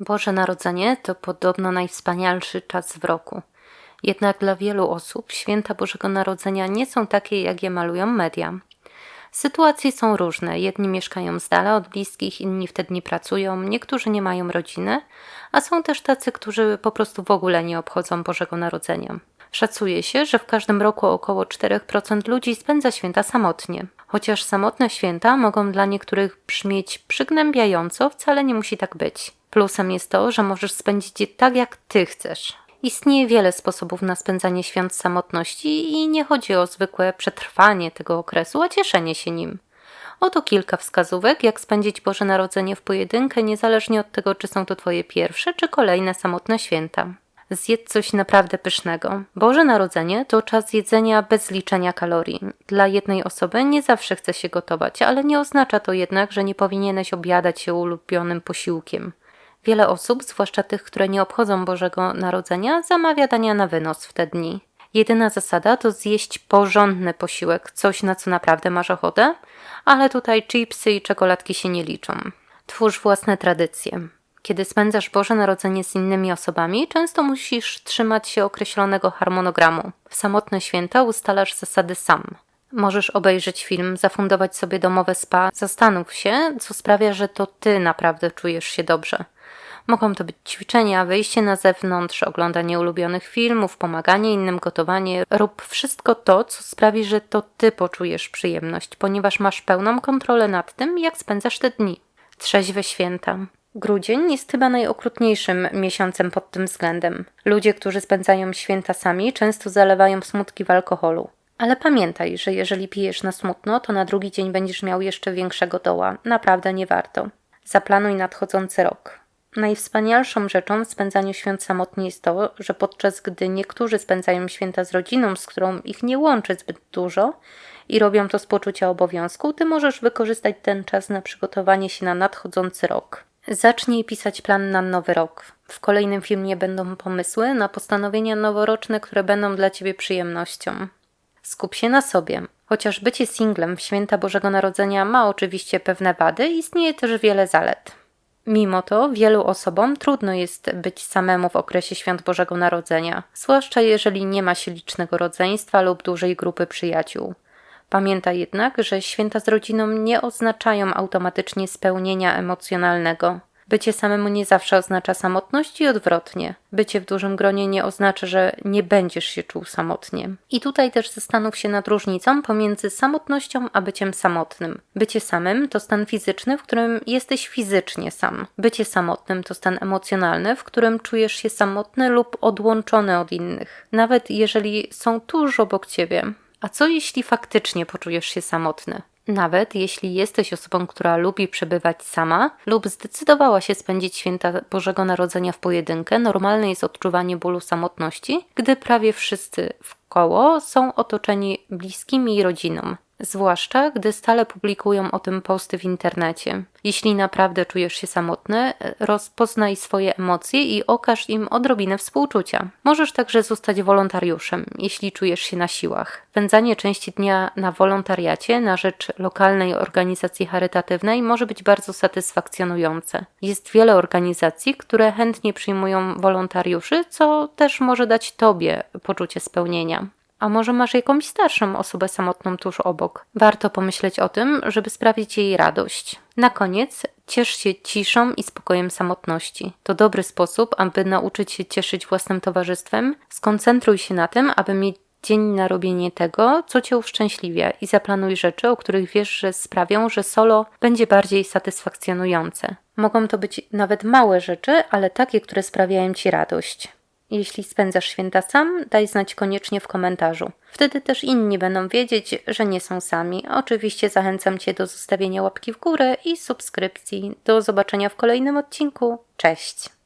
Boże Narodzenie to podobno najwspanialszy czas w roku. Jednak dla wielu osób święta Bożego Narodzenia nie są takie, jak je malują media. Sytuacje są różne. Jedni mieszkają z dala od bliskich, inni wtedy nie pracują, niektórzy nie mają rodziny, a są też tacy, którzy po prostu w ogóle nie obchodzą Bożego Narodzenia. Szacuje się, że w każdym roku około 4% ludzi spędza święta samotnie. Chociaż samotne święta mogą dla niektórych brzmieć przygnębiająco, wcale nie musi tak być. Plusem jest to, że możesz spędzić je tak, jak ty chcesz. Istnieje wiele sposobów na spędzanie świąt samotności i nie chodzi o zwykłe przetrwanie tego okresu, a cieszenie się nim. Oto kilka wskazówek, jak spędzić Boże Narodzenie w pojedynkę, niezależnie od tego, czy są to Twoje pierwsze czy kolejne samotne święta. Zjedz coś naprawdę pysznego. Boże Narodzenie to czas jedzenia bez liczenia kalorii. Dla jednej osoby nie zawsze chce się gotować, ale nie oznacza to jednak, że nie powinieneś obiadać się ulubionym posiłkiem. Wiele osób, zwłaszcza tych, które nie obchodzą Bożego Narodzenia, zamawia dania na wynos w te dni. Jedyna zasada to zjeść porządny posiłek, coś na co naprawdę masz ochotę, ale tutaj chipsy i czekoladki się nie liczą. Twórz własne tradycje. Kiedy spędzasz Boże Narodzenie z innymi osobami, często musisz trzymać się określonego harmonogramu. W samotne święta ustalasz zasady sam. Możesz obejrzeć film, zafundować sobie domowe spa, zastanów się, co sprawia, że to ty naprawdę czujesz się dobrze. Mogą to być ćwiczenia, wyjście na zewnątrz, oglądanie ulubionych filmów, pomaganie innym, gotowanie. Rób wszystko to, co sprawi, że to ty poczujesz przyjemność, ponieważ masz pełną kontrolę nad tym, jak spędzasz te dni. Trzeźwe święta. Grudzień jest chyba najokrutniejszym miesiącem pod tym względem. Ludzie, którzy spędzają święta sami, często zalewają smutki w alkoholu. Ale pamiętaj, że jeżeli pijesz na smutno, to na drugi dzień będziesz miał jeszcze większego doła. Naprawdę nie warto. Zaplanuj nadchodzący rok. Najwspanialszą rzeczą w spędzaniu świąt samotnie jest to, że podczas gdy niektórzy spędzają święta z rodziną, z którą ich nie łączy zbyt dużo i robią to z poczucia obowiązku, ty możesz wykorzystać ten czas na przygotowanie się na nadchodzący rok. Zacznij pisać plan na nowy rok. W kolejnym filmie będą pomysły na postanowienia noworoczne, które będą dla ciebie przyjemnością. Skup się na sobie. Chociaż bycie singlem w święta Bożego Narodzenia ma oczywiście pewne wady, istnieje też wiele zalet. Mimo to wielu osobom trudno jest być samemu w okresie świąt Bożego Narodzenia, zwłaszcza jeżeli nie ma się licznego rodzeństwa lub dużej grupy przyjaciół. Pamiętaj jednak, że święta z rodziną nie oznaczają automatycznie spełnienia emocjonalnego. Bycie samemu nie zawsze oznacza samotność i odwrotnie. Bycie w dużym gronie nie oznacza, że nie będziesz się czuł samotnie. I tutaj też zastanów się nad różnicą pomiędzy samotnością a byciem samotnym. Bycie samym to stan fizyczny, w którym jesteś fizycznie sam. Bycie samotnym to stan emocjonalny, w którym czujesz się samotny lub odłączony od innych. Nawet jeżeli są tuż obok ciebie. A co jeśli faktycznie poczujesz się samotny? Nawet jeśli jesteś osobą, która lubi przebywać sama lub zdecydowała się spędzić święta Bożego Narodzenia w pojedynkę, normalne jest odczuwanie bólu samotności, gdy prawie wszyscy wkoło są otoczeni bliskimi rodziną zwłaszcza gdy stale publikują o tym posty w internecie. Jeśli naprawdę czujesz się samotny, rozpoznaj swoje emocje i okaż im odrobinę współczucia. Możesz także zostać wolontariuszem, jeśli czujesz się na siłach. Wędzanie części dnia na wolontariacie na rzecz lokalnej organizacji charytatywnej może być bardzo satysfakcjonujące. Jest wiele organizacji, które chętnie przyjmują wolontariuszy, co też może dać Tobie poczucie spełnienia. A może masz jakąś starszą osobę samotną tuż obok? Warto pomyśleć o tym, żeby sprawić jej radość. Na koniec ciesz się ciszą i spokojem samotności. To dobry sposób, aby nauczyć się cieszyć własnym towarzystwem. Skoncentruj się na tym, aby mieć dzień na robienie tego, co cię uszczęśliwia i zaplanuj rzeczy, o których wiesz, że sprawią, że solo będzie bardziej satysfakcjonujące. Mogą to być nawet małe rzeczy, ale takie, które sprawiają ci radość. Jeśli spędzasz święta sam, daj znać koniecznie w komentarzu. Wtedy też inni będą wiedzieć, że nie są sami. Oczywiście zachęcam Cię do zostawienia łapki w górę i subskrypcji. Do zobaczenia w kolejnym odcinku. Cześć!